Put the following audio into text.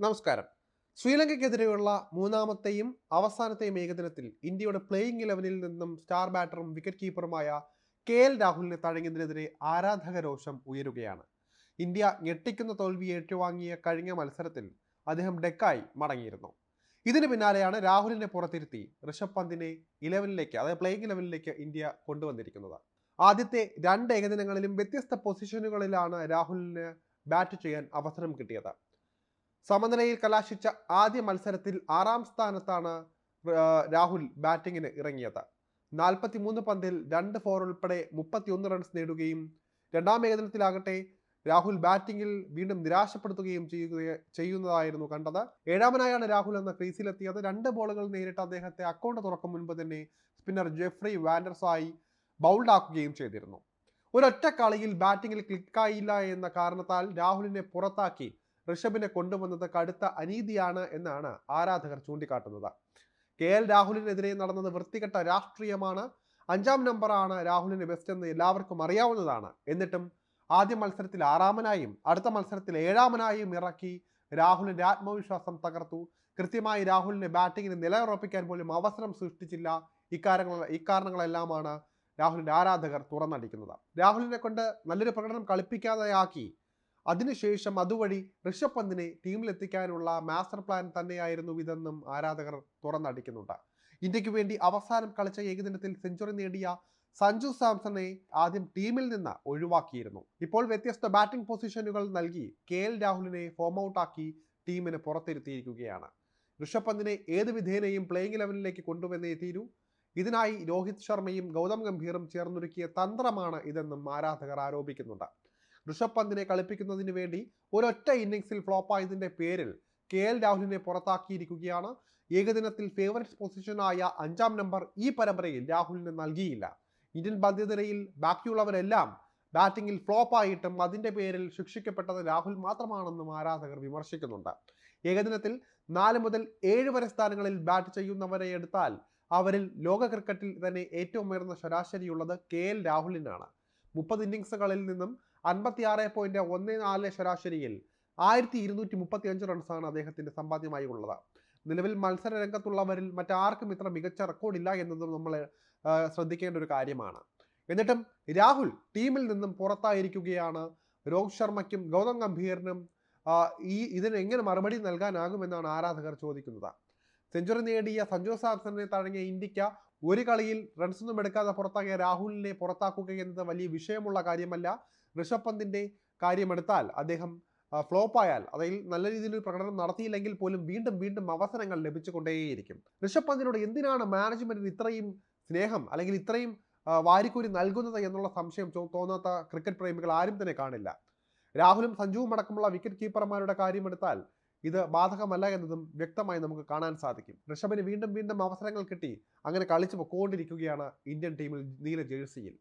നമസ്കാരം. ശ്രീലങ്കയ്ക്കെതിരെയുള്ള മൂന്നാമത്തെയും അവസാനത്തെയും ഏകദിനത്തിൽ ഇന്ത്യയുടെ പ്ലേയിങ് ഇലവനിൽ നിന്നും സ്റ്റാർ ബാറ്ററും വിക്കറ്റ് കീപ്പറുമായ കെ എൽ രാഹുലിനെ തഴങ്ങിയതിനെതിരെ ആരാധക രോഷം ഉയരുകയാണ്. ഇന്ത്യ ഞെട്ടിക്കുന്ന തോൽവി ഏറ്റുവാങ്ങിയ കഴിഞ്ഞ മത്സരത്തിൽ അദ്ദേഹം ഡെക്കായി മടങ്ങിയിരുന്നു. ഇതിന് പിന്നാലെയാണ് രാഹുലിനെ പുറത്തിരുത്തി ഋഷഭ് പന്തിനെ ഇലവനിലേക്ക് അതായത് പ്ലേയിങ് ഇലവനിലേക്ക് ഇന്ത്യ കൊണ്ടുവന്നിരിക്കുന്നത്. ആദ്യത്തെ രണ്ട് ഏകദിനങ്ങളിലും വ്യത്യസ്ത പൊസിഷനുകളിലാണ് രാഹുലിന് ബാറ്റ് ചെയ്യാൻ അവസരം കിട്ടിയത്. സമനിലയിൽ കലാശിച്ച ആദ്യ മത്സരത്തിൽ ആറാം സ്ഥാനത്താണ് രാഹുൽ ബാറ്റിങ്ങിന് ഇറങ്ങിയത്. നാൽപ്പത്തി മൂന്ന് പന്തിൽ രണ്ട് ഫോർ ഉൾപ്പെടെ മുപ്പത്തിയൊന്ന് റൺസ് നേടുകയും രണ്ടാം ഏകദിനത്തിലാകട്ടെ രാഹുൽ ബാറ്റിംഗിൽ വീണ്ടും നിരാശപ്പെടുത്തുകയും ചെയ്യുക ചെയ്യുന്നതായിരുന്നു കണ്ടത്. ഏഴാമനായാണ് രാഹുൽ എന്ന ക്രീസിലെത്തിയത്. രണ്ട് ബോളുകൾ നേരിട്ട് അദ്ദേഹത്തെ അക്കൗണ്ട് തുറക്കും മുൻപ് തന്നെ സ്പിന്നർ ജെഫ്രി വാൻഡർസായി ബൗൾഡ് ആക്കുകയും ചെയ്തിരുന്നു. ഒരൊറ്റ കളിയിൽ ബാറ്റിങ്ങിൽ ക്ലിക്കായില്ല എന്ന കാരണത്താൽ രാഹുലിനെ പുറത്താക്കി ഋഷഭിനെ കൊണ്ടുവന്നത് കടുത്ത അനീതിയാണ് എന്നാണ് ആരാധകർ ചൂണ്ടിക്കാട്ടുന്നത്. കെ എൽ രാഹുലിനെതിരെ നടന്നത് വൃത്തികെട്ട രാഷ്ട്രീയമാണ്. അഞ്ചാം നമ്പറാണ് രാഹുലിന് ബെസ്റ്റ് എന്ന് എല്ലാവർക്കും അറിയാവുന്നതാണ്. എന്നിട്ടും ആദ്യ മത്സരത്തിൽ ആറാമനായും അടുത്ത മത്സരത്തിൽ ഏഴാമനായും ഇറക്കി രാഹുലിന്റെ ആത്മവിശ്വാസം തകർത്തു. കൃത്യമായി രാഹുലിനെ ബാറ്റിങ്ങിന് നിലയുറപ്പിക്കാൻ പോലും അവസരം സൃഷ്ടിച്ചില്ല. ഇക്കാര്യങ്ങൾ ഇക്കാരണങ്ങളെല്ലാമാണ് രാഹുലിന്റെ ആരാധകർ തുറന്നടിക്കുന്നത്. രാഹുലിനെ കൊണ്ട് നല്ലൊരു പ്രകടനം കളിപ്പിക്കാതെയാക്കി അതിനുശേഷം അതുവഴി ഋഷഭ് പന്തിനെ ടീമിലെത്തിക്കാനുള്ള മാസ്റ്റർ പ്ലാൻ തന്നെയായിരുന്നു ഇതെന്നും ആരാധകർ തുറന്നടിക്കുന്നുണ്ട്. ഇന്ത്യയ്ക്ക് വേണ്ടി അവസാനം കളിച്ച ഏകദിനത്തിൽ സെഞ്ചുറി നേടിയ സഞ്ജു സാംസണെ ആദ്യം ടീമിൽ നിന്ന് ഒഴിവാക്കിയിരുന്നു. ഇപ്പോൾ വ്യത്യസ്ത ബാറ്റിംഗ് പൊസിഷനുകൾ നൽകി കെ എൽ രാഹുലിനെ ഫോം ഔട്ടാക്കി ടീമിന് പുറത്തിരുത്തിയിരിക്കുകയാണ്. ഋഷഭ് പന്തിനെ ഏത് വിധേനയും പ്ലേയിങ് ഇലവനിലേക്ക് കൊണ്ടുവന്നേ തീരൂ. ഇതിനായി രോഹിത് ശർമ്മയും ഗൗതം ഗംഭീറും ചേർന്നൊരുക്കിയ തന്ത്രമാണ് ഇതെന്നും ആരാധകർ ആരോപിക്കുന്നുണ്ട്. ഋഷഭ് പന്തിനെ കളിപ്പിക്കുന്നതിന് വേണ്ടി ഒരൊറ്റ ഇന്നിംഗ്സിൽ ഫ്ലോപ്പായതിന്റെ പേരിൽ കെ എൽ രാഹുലിനെ പുറത്താക്കിയിരിക്കുകയാണ്. ഏകദിനത്തിൽ ഫേവറേറ്റ് പൊസിഷനായ അഞ്ചാം നമ്പർ ഈ പരമ്പരയിൽ രാഹുലിന് നൽകിയില്ല. ഇന്ത്യൻ ബാധ്യതരയിൽ ബാക്കിയുള്ളവരെല്ലാം ബാറ്റിംഗിൽ ഫ്ലോപ്പായിട്ടും അതിന്റെ പേരിൽ ശിക്ഷിക്കപ്പെട്ടത് രാഹുൽ മാത്രമാണെന്നും ആരാധകർ വിമർശിക്കുന്നുണ്ട്. ഏകദിനത്തിൽ നാല് മുതൽ ഏഴ് വരെ സ്ഥാനങ്ങളിൽ ബാറ്റ് ചെയ്യുന്നവരെ എടുത്താൽ അവരിൽ ലോക ക്രിക്കറ്റിൽ തന്നെ ഏറ്റവും ഉയർന്ന ശരാശരിയുള്ളത് കെ എൽ രാഹുലിനാണ്. മുപ്പത് ഇന്നിങ്സുകളിൽ നിന്നും അൻപത്തിയാറ് പോയിന്റ് ഒന്ന് നാല് ശരാശരിയിൽ ആയിരത്തി ഇരുന്നൂറ്റി മുപ്പത്തി അഞ്ച് റൺസാണ് അദ്ദേഹത്തിന്റെ സമ്പാദ്യമായി ഉള്ളത് നിലവിൽ മത്സര രംഗത്തുള്ളവരിൽ മറ്റാർക്കും ഇത്ര മികച്ച റെക്കോർഡില്ല എന്നതും നമ്മൾ ശ്രദ്ധിക്കേണ്ട ഒരു കാര്യമാണ്. എന്നിട്ടും രാഹുൽ ടീമിൽ നിന്നും പുറത്തായിരിക്കുകയാണ്. രോഹിത് ശർമ്മയ്ക്കും ഗൗതം ഗംഭീറിനും ഈ ഇതിന് എങ്ങനെ മറുപടി നൽകാനാകുമെന്നാണ് ആരാധകർ ചോദിക്കുന്നത്. സെഞ്ചുറി നേടിയ സഞ്ജു സാംസണിനെ തഴങ്ങിയ ഇന്ത്യയ്ക്ക് ഒരു കളിയിൽ റൺസൊന്നും എടുക്കാതെ പുറത്താക്കിയ രാഹുലിനെ പുറത്താക്കുക എന്നത് വലിയ വിഷയമുള്ള കാര്യമല്ല. ഋഷഭ് പന്തിന്റെ കാര്യമെടുത്താൽ അദ്ദേഹം ഫ്ലോപ്പ് ആയാൽ അതായത് നല്ല രീതിയിൽ ഒരു പ്രകടനം നടത്തിയില്ലെങ്കിൽ പോലും വീണ്ടും വീണ്ടും അവസരങ്ങൾ ലഭിച്ചുകൊണ്ടേയിരിക്കും. ഋഷഭ് പന്തിനോട് എന്തിനാണ് മാനേജ്മെന്റിന് ഇത്രയും സ്നേഹം അല്ലെങ്കിൽ ഇത്രയും വാരിക്കൂരി നൽകുന്നത് എന്നുള്ള സംശയം തോന്നാത്ത ക്രിക്കറ്റ് പ്രേമികൾ ആരും തന്നെ കാണില്ല. രാഹുലും സഞ്ജുവും അടക്കമുള്ള വിക്കറ്റ് കീപ്പർമാരുടെ കാര്യമെടുത്താൽ ഇത് ബാധകമല്ല എന്നതും വ്യക്തമായി നമുക്ക് കാണാൻ സാധിക്കും. ഋഷഭിന് വീണ്ടും വീണ്ടും അവസരങ്ങൾ കിട്ടി. അങ്ങനെ കളിച്ചു പൊക്കോണ്ടിരിക്കുകയാണ് ഇന്ത്യൻ ടീമിൽ നീല ജേഴ്സിയിൽ